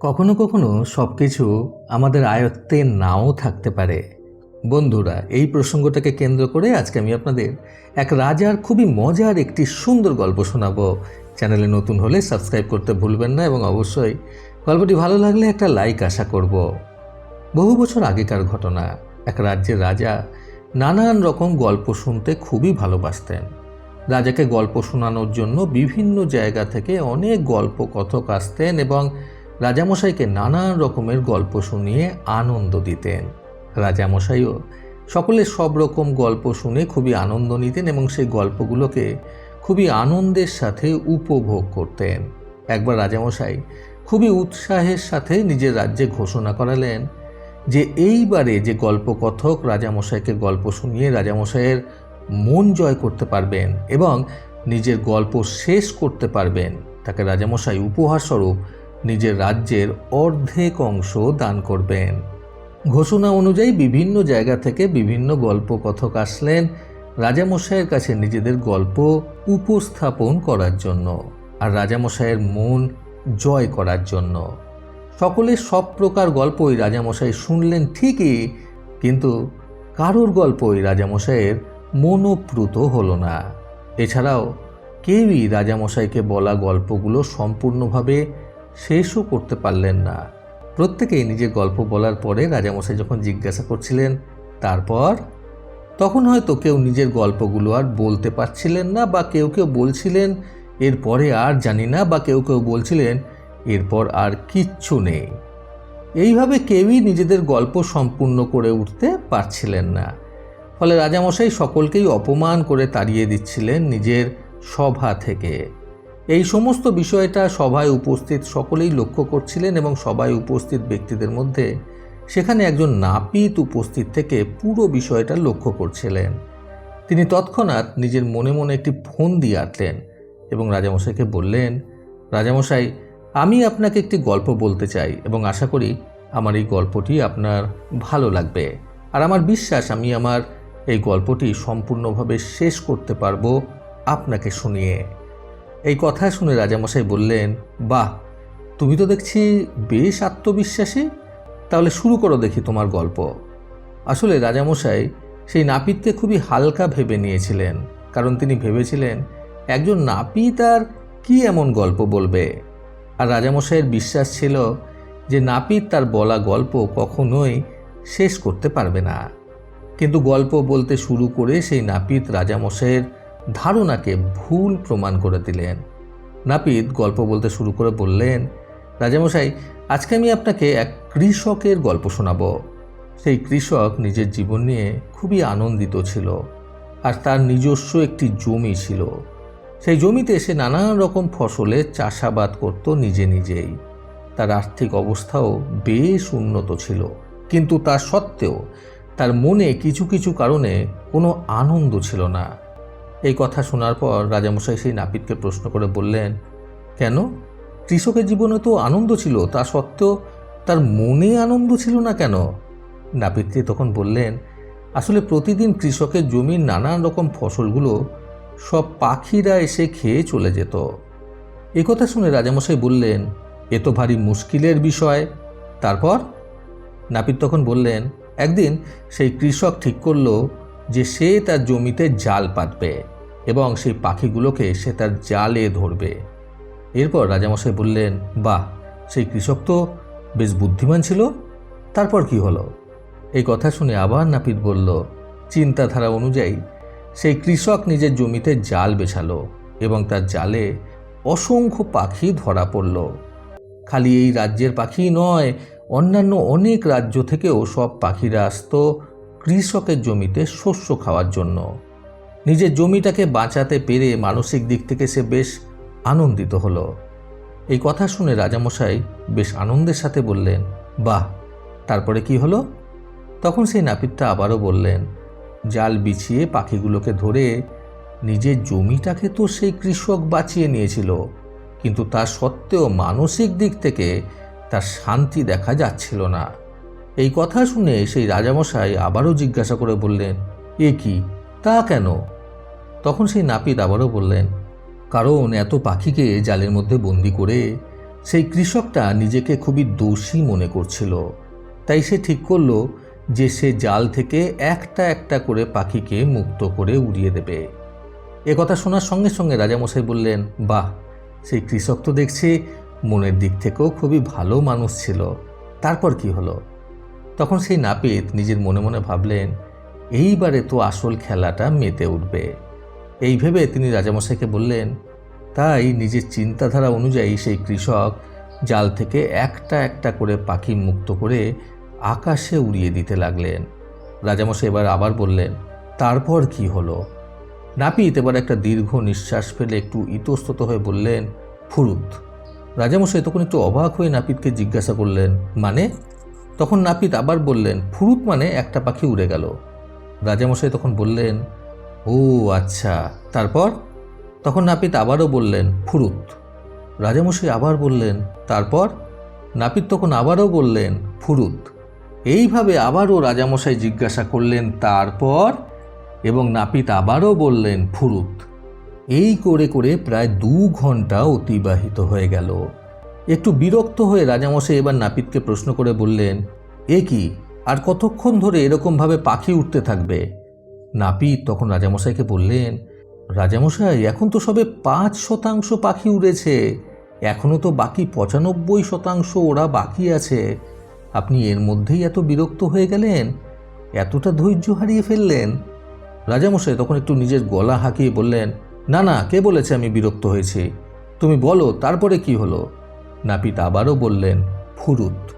কখনো কখনো সব কিছু আমাদের আয়ত্তে নাও থাকতে পারে। বন্ধুরা, এই প্রসঙ্গটাকে কেন্দ্র করে আজকে আমি আপনাদের এক রাজার খুবই মজার একটি সুন্দর গল্প শোনাবো। চ্যানেলে নতুন হলে সাবস্ক্রাইব করতে ভুলবেন না এবং অবশ্যই গল্পটি ভালো লাগলে একটা লাইক আশা করব। বহু বছর আগেকার ঘটনা, এক রাজ্যের রাজা নানান রকম গল্প শুনতে খুবই ভালোবাসতেন। রাজাকে গল্প শোনানোর জন্য বিভিন্ন জায়গা থেকে অনেক গল্প কথক আসতেন এবং রাজামশাইকে নানান রকমের গল্প শুনিয়ে আনন্দ দিতেন। রাজামশাইও সকলের সব রকম গল্প শুনে খুবই আনন্দ নিতেন এবং সেই গল্পগুলোকে খুবই আনন্দের সাথে উপভোগ করতেন। একবার রাজামশাই খুবই উৎসাহের সাথে নিজের রাজ্যে ঘোষণা করালেন যে এইবারে যে গল্পকথক রাজামশাইকে গল্প শুনিয়ে রাজামশাইয়ের মন জয় করতে পারবেন এবং নিজের গল্প শেষ করতে পারবেন, তাকে রাজামশাই উপহারস্বরূপ নিজের রাজ্যের অর্ধেক অংশ দান করবেন। ঘোষণা অনুযায়ী বিভিন্ন জায়গা থেকে বিভিন্ন গল্পকথক আসলেন রাজামশাইয়ের কাছে নিজেদের গল্প উপস্থাপন করার জন্য আর রাজামশাইয়ের মন জয় করার জন্য। সকলের সব প্রকার গল্পই রাজামশাই শুনলেন ঠিকই, কিন্তু কারোর গল্পই রাজামশাইয়ের মনোপ্রুত হলো না। এছাড়াও কেউই রাজামশাইকে বলা গল্পগুলো সম্পূর্ণভাবে শেষও করতে পারলেন না। প্রত্যেকেই নিজের গল্প বলার পরে রাজামশাই যখন জিজ্ঞাসা করছিলেন, তারপর? তখন হয়তো কেউ নিজের গল্পগুলো আর বলতে পারছিলেন না বা কেউ কেউ বলছিলেন, এরপরে আর জানি না, বা কেউ কেউ বলছিলেন, এরপর আর কিচ্ছু নেই। এইভাবে কেউই নিজেদের গল্প সম্পূর্ণ করে উঠতে পারছিলেন না। ফলে রাজামশাই সকলকেই অপমান করে তাড়িয়ে দিচ্ছিলেন নিজের সভা থেকে। এই সমস্ত বিষয়টা সভায় উপস্থিত সকলেই লক্ষ্য করছিলেন এবং সবাই উপস্থিত ব্যক্তিদের মধ্যে সেখানে একজন নাপিত উপস্থিত থেকে পুরো বিষয়টা লক্ষ্য করছিলেন। তিনি তৎক্ষণাৎ নিজের মনে মনে একটি ফোন দিয়ে আটলেন এবং রাজামশাইকে বললেন, রাজামশাই, আমি আপনাকে একটি গল্প বলতে চাই এবং আশা করি আমার এই গল্পটি আপনার ভালো লাগবে। আর আমার বিশ্বাস, আমি আমার এই গল্পটি সম্পূর্ণভাবে শেষ করতে পারব আপনাকে শুনিয়ে। এই কথা শুনে রাজামশাই বললেন, বাহ, তুমি তো দেখছি বেশ আত্মবিশ্বাসী। তাহলে শুরু করো দেখি তোমার গল্প। আসলে রাজামশাই সেই নাপিতকে খুবই হালকা ভেবে নিয়েছিলেন, কারণ তিনি ভেবেছিলেন, একজন নাপিত আর কি এমন গল্প বলবে? আর রাজামশাইয়ের বিশ্বাস ছিল যে নাপিত তার বলা গল্প কখনোই শেষ করতে পারবে না। কিন্তু গল্প বলতে শুরু করে সেই নাপিত রাজামশাইয়ের ধারণাকে ভুল প্রমাণ করে দিলেন। নাপিত গল্প বলতে শুরু করে বললেন, রাজামশাই, আজকে আমি আপনাকে এক কৃষকের গল্প শোনাব। সেই কৃষক নিজের জীবন নিয়ে খুবই আনন্দিত ছিল আর তার নিজস্ব একটি জমি ছিল। সেই জমিতে সে নানান রকম ফসলের চাষাবাদ করত নিজে নিজেই। তার আর্থিক অবস্থাও বেশ উন্নত ছিল। কিন্তু তা সত্ত্বেও তার মনে কিছু কিছু কারণে কোনো আনন্দ ছিল না। এই কথা শোনার পর রাজামশাই সেই নাপিতকে প্রশ্ন করে বললেন, কেন? কৃষকের জীবনে তো আনন্দ ছিল, তা সত্ত্বেও তার মনে আনন্দ ছিল না কেন? নাপিতটি তখন বললেন, আসলে প্রতিদিন কৃষকের জমির নানান রকম ফসলগুলো সব পাখিরা এসে খেয়ে চলে যেত। কথা শুনে রাজামশাই বললেন, এ তো ভারী মুশকিলের বিষয়। তারপর? নাপিত তখন বললেন, একদিন সেই কৃষক ঠিক করল যে সে তার জমিতে জাল পাতবে। এবং সেই পাখিগুলোকে সে তার জালে ধরবে। এরপর রাজামশাই বললেন, বাহ, সেই কৃষক তো বেশ বুদ্ধিমান ছিল। তারপর কি হলো? এই কথা শুনে আবার নাপিত বলল, চিন্তাধারা অনুযায়ী সেই কৃষক নিজের জমিতে জাল বেছালো এবং তার জালে অসংখ্য পাখি ধরা পড়ল। খালি এই রাজ্যের পাখি নয়, অন্যান্য অনেক রাজ্য থেকেও সব পাখিরা আসতো কৃষকের জমিতে শস্য খাওয়ার জন্য। নিজের জমিটাকে বাঁচাতে পেরে মানসিক দিক থেকে সে বেশ আনন্দিত হলো। এই কথা শুনে রাজামশাই বেশ আনন্দের সাথে বললেন, বাহ, তারপরে কি হলো? তখন সেই নাপিতটা আবারও বললেন, জাল বিছিয়ে পাখিগুলোকে ধরে নিজের জমিটাকে তো সেই কৃষক বাঁচিয়ে নিয়েছিল, কিন্তু তা সত্ত্বেও মানসিক দিক থেকে তার শান্তি দেখা যাচ্ছিল না। এই কথা শুনে সেই রাজামশাই আবারও জিজ্ঞাসা করে বললেন, এ কি? তা কেন? তখন সেই নাপিত আবারও বললেন, কারণ এত পাখিকে জালের মধ্যে বন্দি করে সেই কৃষকটা নিজেকে খুবই দোষী মনে করছিল। তাই সে ঠিক করল যে সে জাল থেকে একটা একটা করে পাখিকে মুক্ত করে উড়িয়ে দেবে। কথা শোনার সঙ্গে সঙ্গে রাজামশাই বললেন, বাহ, সেই কৃষক তো দেখছি মনের দিক থেকেও খুবই ভালো মানুষ ছিল। তারপর কি হলো? তখন সেই নাপিত নিজের মনে মনে ভাবলেন, এইবারে তো আসল খেলাটা মেতে উঠবে। এই ভেবে তিনি রাজামশাইকে বললেন, তাই নিজের চিন্তাধারা অনুযায়ী সেই কৃষক জাল থেকে একটা একটা করে পাখি মুক্ত করে আকাশে উড়িয়ে দিতে লাগলেন। রাজামশাই এবার আবার বললেন, তারপর কি হলো? নাপিত এবার একটা দীর্ঘ নিঃশ্বাস ফেলে একটু ইতস্তত হয়ে বললেন, ফুরুত। রাজামশাই তখন একটু অবাক হয়ে নাপিতকে জিজ্ঞাসা করলেন মানে? তখন নাপিত আবার বললেন, ফুরুত মানে একটা পাখি উড়ে গেল। রাজামশাই তখন বললেন ও আচ্ছা। তারপর? তখন নাপিত আবারও বললেন, ফুরুত। রাজামশাই আবার বললেন, তারপর? নাপিত তখন আবারও বললেন, ফুরুত। এইভাবে আবারও রাজামশাই জিজ্ঞাসা করলেন, তারপর? এবং নাপিত আবারও বললেন, ফুরুত। এই করে করে প্রায় দু ঘণ্টা অতিবাহিত হয়ে গেল। একটু বিরক্ত হয়ে রাজামশাই এবার নাপিতকে প্রশ্ন করে বললেন, এ কি? আর কতক্ষণ ধরে এরকমভাবে পাখি উঠতে থাকবে? নাপিত তখন রাজামশাইকে বললেন, রাজামশাই, এখন তো সবে পাঁচ শতাংশ পাখি উড়েছে। এখনও তো বাকি পঁচানব্বই শতাংশ ওরা বাকি আছে। আপনি এর মধ্যেই এত বিরক্ত হয়ে গেলেন? এতটা ধৈর্য হারিয়ে ফেললেন? রাজামশাই তখন একটু নিজের গলা হাঁকিয়ে বললেন, না না, কে বলেছে আমি বিরক্ত হয়েছি? তুমি বলো, তারপরে কি হলো? নাপিত আবারও বললেন, ফুরুত।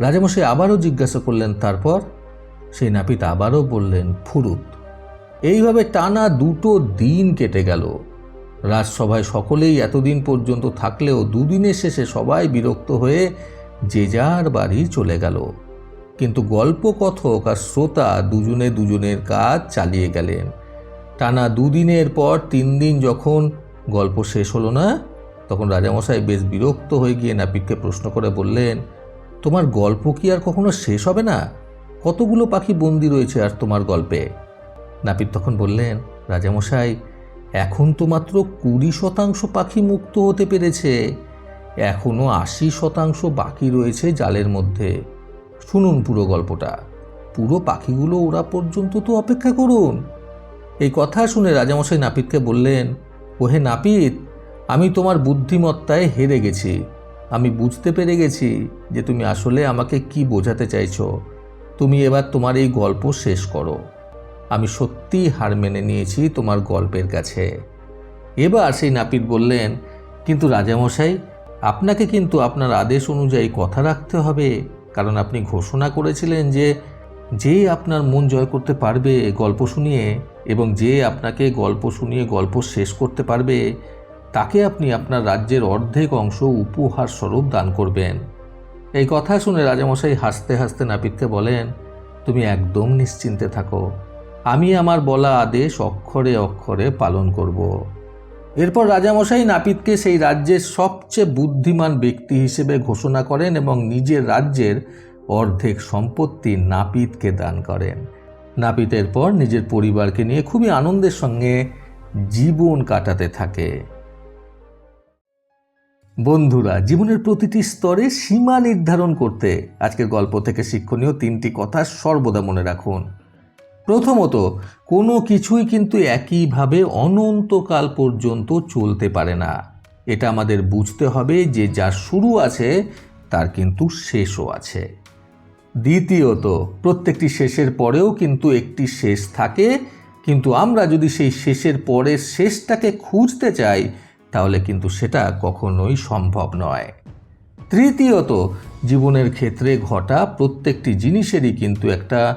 রাজামশাই আবারও জিজ্ঞাসা করলেন, তারপর? সেই নাপিত আবারও বললেন, ফুরুত। এইভাবে টানা দুটো দিন কেটে গেল। রাজসভায় সকলেই এতদিন পর্যন্ত থাকলেও দুদিনের শেষে সবাই বিরক্ত হয়ে যে যার বাড়ি চলে গেল। কিন্তু গল্প কথক আর শ্রোতা দুজনে দুজনের কাজ চালিয়ে গেলেন। টানা দুদিনের পর তিন দিন যখন গল্প শেষ হলো না, তখন রাজামশাই বেশ বিরক্ত হয়ে গিয়ে নাপিতকে প্রশ্ন করে বললেন, তোমার গল্প কি আর কখনো শেষ হবে না? কতগুলো পাখি বন্দি রয়েছে আর তোমার গল্পে? নাপিত তখন বললেন, রাজামশাই, এখন তো মাত্র কুড়ি শতাংশ পাখি মুক্ত হতে পেরেছে। এখনও আশি শতাংশ বাকি রয়েছে জালের মধ্যে। শুনুন পুরো গল্পটা। পুরো পাখিগুলো ওরা পর্যন্ত তো অপেক্ষা করুন। এই কথা শুনে রাজামশাই নাপিতকে বললেন, ওহে নাপিত, আমি তোমার বুদ্ধিমত্তায় হেরে গেছি। আমি বুঝতে পেরে গেছি যে তুমি আসলে আমাকে কি বোঝাতে চাইছো। তুমি এবার তোমার এই গল্প শেষ করো। আমি সত্যিই হার মেনে নিয়েছি তোমার গল্পের কাছে। এবার সেই নাপিত বললেন, কিন্তু রাজামশাই, আপনাকে কিন্তু আপনার আদেশ অনুযায়ী কথা রাখতে হবে। কারণ আপনি ঘোষণা করেছিলেন যে যে আপনার মন জয় করতে পারবে গল্প শুনিয়ে এবং যে আপনাকে গল্প শুনিয়ে গল্প শেষ করতে পারবে, তাকে আপনি আপনার রাজ্যের অর্ধেক অংশ উপহার স্বরূপ দান করবেন। এই কথা শুনে রাজামশাই হাসতে হাসতে নাপিতকে বলেন, তুমি একদম নিশ্চিন্তে থাকো। আমি আমার বলা আদেশ অক্ষরে অক্ষরে পালন করব। এরপর রাজামশাই নাপিতকে সেই রাজ্যের সবচেয়ে বুদ্ধিমান ব্যক্তি হিসেবে ঘোষণা করেন এবং নিজের রাজ্যের অর্ধেক সম্পত্তি নাপিতকে দান করেন। নাপিতের পর নিজের পরিবারকে নিয়ে খুবই আনন্দের সঙ্গে জীবন কাটাতে থাকে। বন্ধুরা, জীবনের প্রতিটি স্তরে সীমা নির্ধারণ করতে আজকের গল্প থেকে শিক্ষণীয় তিনটি কথা সর্বদা মনে রাখুন। প্রথমত, কোনো কিছুই কিন্তু একইভাবে অনন্তকাল পর্যন্ত চলতে পারে না। এটা আমাদের বুঝতে হবে যে যার শুরু আছে, তার কিন্তু শেষও আছে। দ্বিতীয়ত, প্রত্যেকটি শেষের পরেও কিন্তু একটি শেষ থাকে, কিন্তু আমরা যদি সেই শেষের পরের শেষটাকে খুঁজতে চাই, তাহলে কিন্তু সেটা কখনোই সম্ভব নয়। তৃতীয়ত, জীবনের ক্ষেত্রে ঘটা প্রত্যেকটি জিনিসেরই কিন্তু একটা